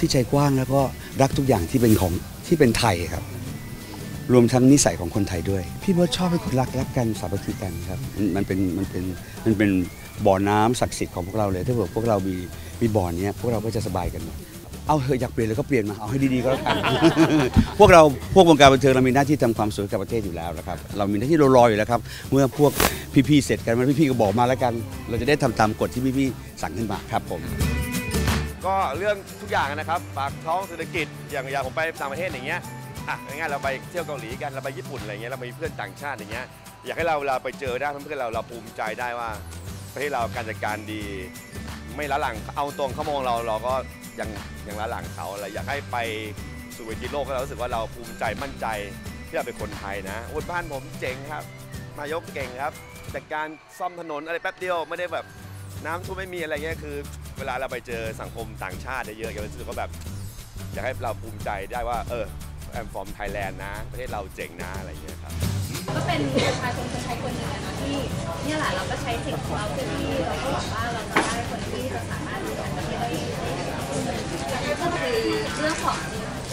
ที่ใจกว้างแล้วก็รักทุกอย่างที่เป็นของที่เป็นไทยครับ รวมทั้งนิสัยของคนไทยด้วย พี่เบิร์ตชอบให้คนรักรักกันสามัคคีกันครับมันเป็นมันเป็นมันเป็นบ่อน้ำศักดิ์สิทธิ์ของพวกเราเลย ถ้าเกิดพวกเรามีมีบ่อเนี้ยพวกเราก็จะสบายกันหมดเอาเถอะอยากเปลี่ยนเลยก็เปลี่ยนมาเอาให้ดีๆก็แล้วกัน พวกเราพวกวงการบันเทิงเรามีหน้าที่ทำความสวยกับประเทศอยู่แล้วนะครับ เรามีหน้าที่รอๆอยู่แล้วครับ เมื่อพวกพี่ๆเสร็จกันมันพี่ๆก็บอกมาแล้วกัน เราจะได้ทำตามกฎที่พี่ๆสั่งขึ้นมาครับผม ก็เรื่องทุกอย่างนะครับปากท้องเศรษฐกิจอย่างอย่างผมไปต่างประเทศอย่างเงี้ยอะง่ายๆเราไปเที่ยวเกาหลีกันเราไปญี่ปุ่นอะไรเงี้ยเรามีเพื่อนต่างชาติอย่างเงี้ยอยากให้เราเวลาไปเจอได้เพื่อนๆเราเราภูมิใจได้ว่าประเทศเราการจัดการดี ไม่ละหลังเอาตรงเขามองเราเราก็ยังยังละหลังเขาอะไรอยากให้ไปสู่เวทีโลกก็เรารู้สึกว่าเราภูมิใจมั่นใจที่เราเป็นคนไทยนะอุดบ้านผมเจ๋งครับนายกเก่งครับจัดการซ่อมถนนอะไรแป๊บเดียวไม่ได้แบบ น้ำท่วมไม่มีอะไรเงี้ยคือ เวลาเราไปเจอสังคมต่างชาติเยอะๆก็รู้สึกว่าแบบอยากให้เราภูมิใจได้ว่า เออแอมฟอร์มไทยแลนด์นะ ประเทศเราเจ๋งนะอะไรเงี้ยครับ ก็เป็นประชาชนคนไทยคนหนึ่งนะที่เนี่ยแหละเราก็ใช้สิทธิ์ของเราเพื่อที่เราก็หวังว่าเราจะได้คนที่จะสามารถดูแลประเทศได้ก็คือเรื่องของ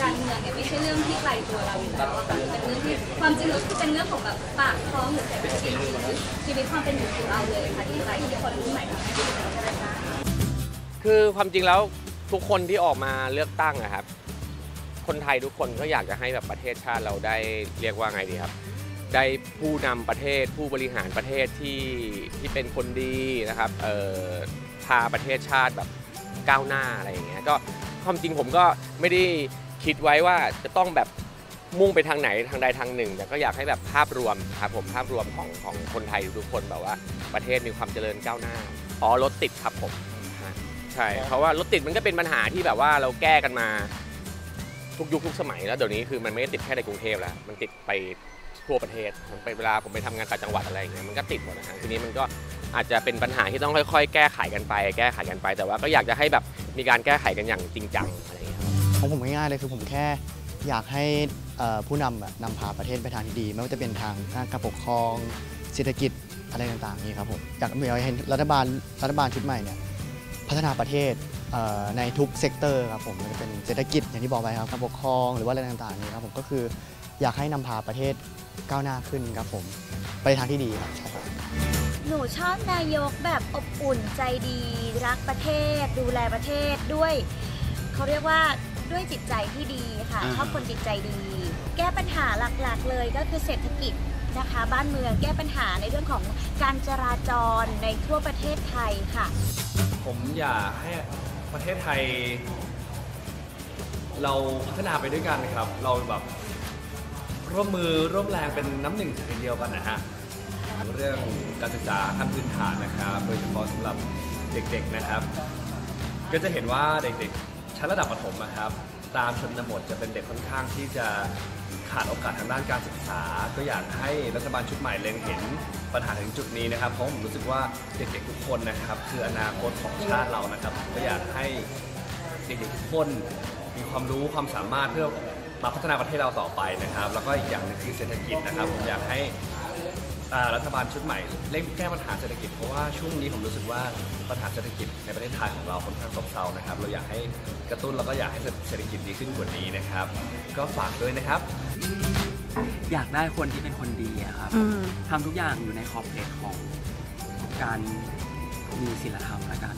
การเมืองเนี่ยไม่ใช่เรื่องที่ไกลตัวเราอยู่แล้วอะค่ะเป็นเรื่องที่ความจริงแล้วคือเป็นเรื่องของแบบปากท้องหรือเศรษฐกิจหรือชีวิตความเป็นอยู่ของเราเลยค่ะดีใจที่คนรุ่ คือความจริงแล้วทุกคนที่ออกมาเลือกตั้งอะครับ คนไทยทุกคนก็อยากจะให้แบบประเทศชาติเราได้เรียกว่าไงดีครับ ได้ผู้นำประเทศผู้บริหารประเทศที่ที่เป็นคนดีนะครับเอ่อพาประเทศชาติแบบก้าวหน้าอะไรอย่างเงี้ยก็ความจริงผมก็ไม่ได้คิดไว้ว่าจะต้องแบบมุ่งไปทางไหนทางใดทางหนึ่ง แต่ก็อยากให้แบบภาพรวมครับผมภาพรวมของของคนไทยทุกคนแบบว่าประเทศมีความเจริญก้าวหน้าอ๋อรถติดครับผม ใช่เพราะว่ารถติดมันก็เป็นปัญหาที่แบบว่าเราแก้กันมาทุกยุคทุกสมัยแล้วเดี๋ยวนี้คือมันไม่ได้ติดแค่ในกรุงเทพแล้ว มันติดไปทั่วประเทศผมไปเวลาผมไปทำงานต่างจังหวัดอะไรอย่างเงี้ยมันก็ติดหมดนะฮะทีนี้มันก็อาจจะเป็นปัญหาที่ต้องค่อย ๆ แก้ไขกันไป แก้ไขกันไป แต่ว่าก็อยากจะให้แบบมีการแก้ไขกันอย่างจริงจังอะไรอย่างเงี้ยครับของผมง่ายๆเลยคือผมแค่อยากให้เอ่อผู้นำอะนำพาประเทศไปทางที่ดี ไม่ว่าจะเป็นทางด้านการปกครองเศรษฐกิจอะไรต่างๆนี่ครับผมอยากอยากเห็นรัฐบาลรัฐบาลชุดใหม่เนี่ย พัฒนาประเทศเอ่อในทุกเซกเตอร์ครับผมไม่ว่าจะเป็นเศรษฐกิจอย่างที่บอกไปครับการปกครองหรือว่าอะไรต่างๆนี่ครับผมก็คืออยากให้นำพาประเทศก้าวหน้าขึ้นครับผมไปทางที่ดีครับใช่ครับหนูชอบนายกแบบอบอุ่นใจดี รักประเทศ ดูแลประเทศด้วยเขาเรียกว่าด้วยจิตใจที่ดีค่ะอ่าชอบคนจิตใจดี แก้ปัญหาหลักๆ เลยก็คือเศรษฐกิจ นะคะ บ้านเมืองแก้ปัญหาในเรื่องของการจราจรในทั่วประเทศไทยค่ะ ผมอยากให้ประเทศไทย เราพัฒนาไปด้วยกันนะครับ เราแบบร่วมมือร่วมแรงเป็นน้ำหนึ่งใจเดียวกันนะฮะเรื่องการศึกษาขั้นพื้นฐานนะครับ โดยเฉพาะสำหรับเด็กๆนะครับ ก็จะเห็นว่าเด็กๆชั้นระดับประถมนะครับ ตามชนบทจะเป็นเด็กค่อนข้างที่จะขาดโอกาสทางด้านการศึกษา ก็อยากให้รัฐบาลชุดใหม่เล็งเห็นปัญหาถึงจุดนี้นะครับ เพราะผมรู้สึกว่าเด็กๆทุกคนนะครับ คืออนาคตของชาติเรานะครับ ก็อยากให้เด็กๆทุกคนมีความรู้ความสามารถเพื่อมาพัฒนาประเทศเราต่อไปนะครับ แล้วก็อีกอย่างหนึงคือเศรษฐกิจนะครับ ผมอยากให้ รัฐบาลชุดใหม่เร่งแก้ปัญหาเศรษฐกิจเพราะว่าช่วงนี้ผมรู้สึกว่าปัญหาเศรษฐกิจในประเทศไทยของเราค่อนข้างซบเซานะครับเราอยากให้กระตุ้นแล้วก็อยากให้เศรษฐกิจดีขึ้นกว่านี้นะครับ ก็ฝากด้วยนะครับ อยากได้คนที่เป็นคนดีอะครับทำทุกอย่างอยู่ในขอบเขตของการมีศีลธรรมและกัน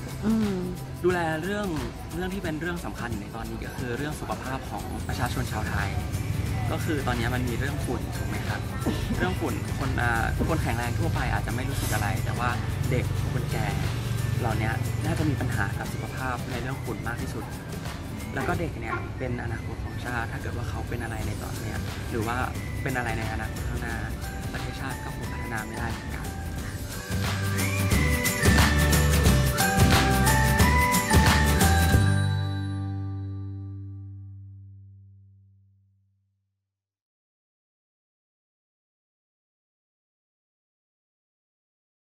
ดูแลเรื่องเรื่องที่เป็นเรื่องสำคัญอยู่ในตอนนี้ก็คือเรื่องสุขภาพของประชาชนชาวไทย ก็คือตอนนี้มันมีเรื่องฝุ่นถูกไหมครับ เรื่องฝุ่นคนคนแข็งแรงทั่วไปอาจจะไม่รู้สึกอะไร แต่ว่าเด็กคนแก่เหล่านี้น่าจะมีปัญหากับสุขภาพในเรื่องฝุ่นมากที่สุด แล้วก็เด็กเนี่ยเป็นอนาคตของชาติ ถ้าเกิดว่าเขาเป็นอะไรในตอนนี้หรือว่าเป็นอะไรในอนาคตข้างหน้าประเทศชาติก็คงพัฒนาไม่ได้